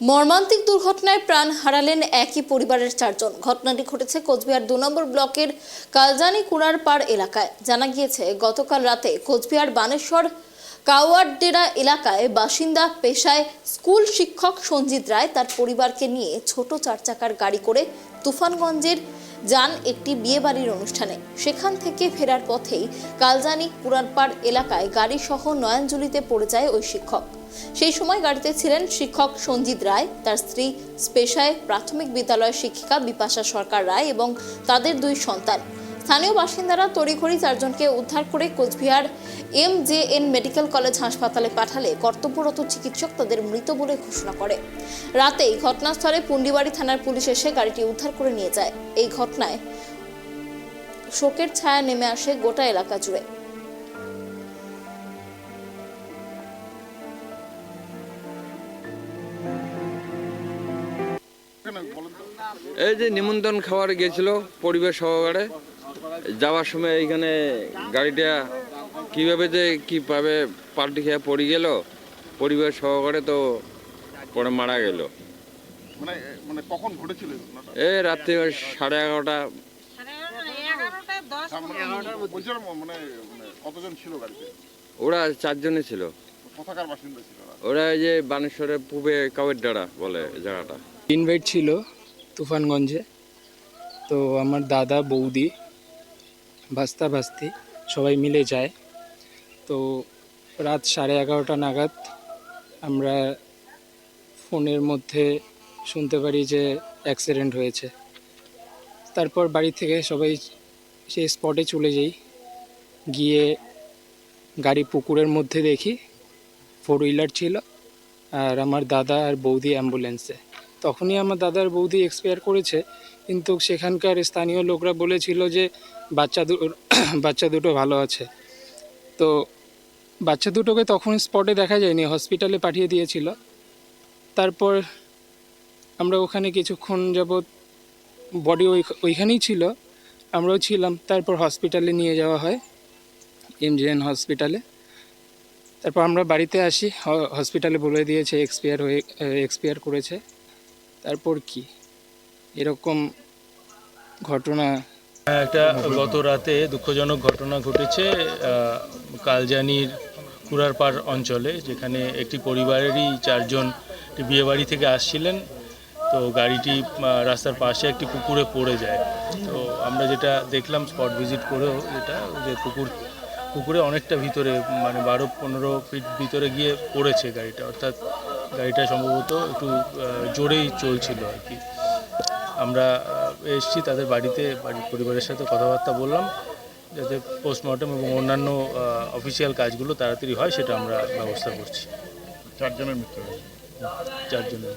মর্মান্তিক দুর্ঘটনায় প্রাণ হারালেন একই পরিবারের চারজন। ঘটনাটি ঘটেছে কোচবিহার দু নম্বর ব্লকের কালজানি কুড়ার পাড় এলাকায়। জানা গিয়েছে, গতকাল রাতে কোচবিহার বানেশ্বর কাওয়ারডেরা এলাকায় বাসিন্দা পেশায় স্কুল শিক্ষক সঞ্জিত রায় তার পরিবারকে নিয়ে ছোট চার চাকার গাড়ি করে তুফানগঞ্জের যান একটি বিয়েবাড়ির অনুষ্ঠানে। সেখান থেকে ফেরার পথেই কালজানি পুরারপাড় এলাকায় গাড়ি সহ নয়নজুলিতে পড়ে যায় ওই শিক্ষক। সেই সময় গাড়িতে ছিলেন শিক্ষক সঞ্জিত রায়, তার স্ত্রী স্পেশায় প্রাথমিক বিদ্যালয়ের শিক্ষিকা বিপাশা সরকার রায় এবং তাদের দুই সন্তান। স্থানীয় বাসিন্দারা তড়িঘড়ি চারজনকে উদ্ধার করে Cooch Behar M J N medical college হাসপাতালে পাঠালে কর্তব্যরত চিকিৎসক তাদের মৃত বলে ঘোষণা করে। রাতেই ঘটনাস্থলে পুন্ডিবাড়ি থানার পুলিশ এসে গাড়িটি উদ্ধার করে নিয়ে যায়। এই ঘটনায় শোকের ছায়া নেমে আসে গোটা এলাকা জুড়ে। এই যে নিমন্ত্রণ খাওয়ার গেছিল পরিবেশ সহকারে যাওয়ার সময় এইখানে গাড়িটা কীভাবে যে কি পাবে পাল্টি খেয়ে পড়ে গেল পরিবেশ সহকারে তো পরে মারা গেল। মানে মানে কখন ঘটেছিল এই রাত্রি সাড়ে এগারোটা। মানে বলছিলাম কতজন ছিল গাড়িতে? ওরা চারজনে ছিল। কোথাকার বাসিন্দা ছিল ওরা? এই যে বানেশ্বরের পূবে কাউয়ের ডাড়া বলে জায়গাটা। ইনভাইট ছিল তুফানগঞ্জে। তো আমার দাদা বৌদি ভাস্তা ভাস্তি, সবাই মিলে যায়। তো রাত সাড়ে এগারোটা নাগাদ আমরা ফোনের মধ্যে শুনতে পারি যে অ্যাক্সিডেন্ট হয়েছে। তারপর বাড়ি থেকে সবাই সেই স্পটে চলে যাই। গিয়ে গাড়ি পুকুরের মধ্যে দেখি ফোর হুইলার ছিল আর আমার দাদা আর বৌদি অ্যাম্বুলেন্সে তখনই আমার দাদার বৌদি এক্সপায়ার করেছে। কিন্তু সেখানকার স্থানীয় লোকরা বলেছিল যে, বাচ্চা বাচ্চা দুটো ভালো আছে। তো বাচ্চা দুটোকে তখন স্পটে দেখা যায়নি হসপিটালে পাঠিয়ে দিয়েছিল। তারপর আমরা ওখানে কিছুক্ষণ যাবৎ বডি ওই, ওইখানেই ছিল, আমরাও ছিলাম। তারপর হসপিটালে নিয়ে যাওয়া হয় এমজিএন হসপিটালে তারপর আমরা বাড়িতে আসি হসপিটালে বলে দিয়েছে এক্সপায়ার হয়ে এক্সপায়ার করেছে। তারপর কি? এরকম ঘটনা একটা গত রাতে দুঃখজনক ঘটনা ঘটেছে কালজানির কুড়ারপাড় অঞ্চলে, যেখানে একটি পরিবারেরই চারজন বিয়েবাড়ি থেকে আসছিলেন। তো গাড়িটি রাস্তার পাশে একটি পুকুরে পড়ে যায়। তো আমরা যেটা দেখলাম, স্পট ভিজিট করেও যেটা, যে পুকুর পুকুরে অনেকটা ভিতরে মানে বারো পনেরো ফিট ভিতরে গিয়ে পড়েছে গাড়িটা। অর্থাৎ গাড়িটা সম্ভবত একটু জোরেই চলছিল আর কি। আমরা এসছি তাদের বাড়িতে বাড়ির পরিবারের সাথে কথাবার্তা বললাম যাতে পোস্টমর্টম এবং অন্যান্য অফিসিয়াল কাজগুলো তাড়াতাড়ি হয় সেটা আমরা ব্যবস্থা করছি। চারজনের মৃত্যু চারজনের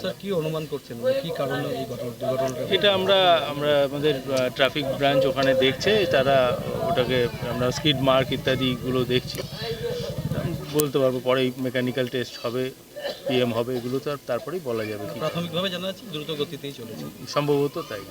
স্যার কি অনুমান করছেন? মানে কি কারণে এই ঘটনা এটা আমরা আমরা আমাদের ট্রাফিক ব্রাঞ্চ ওখানে দেখছে তারা ওটাকে আমরা স্কিড মার্ক ইত্যাদিগুলো দেখছি। বলতে পারব পরেই মেকানিক্যাল টেস্ট হবে পিএম হবে এগুলো তো আর তারপরেই বলা যাবে। কি প্রাথমিকভাবে জানা যাচ্ছে দ্রুত গতিতেই চলেছে। সম্ভবত তাই।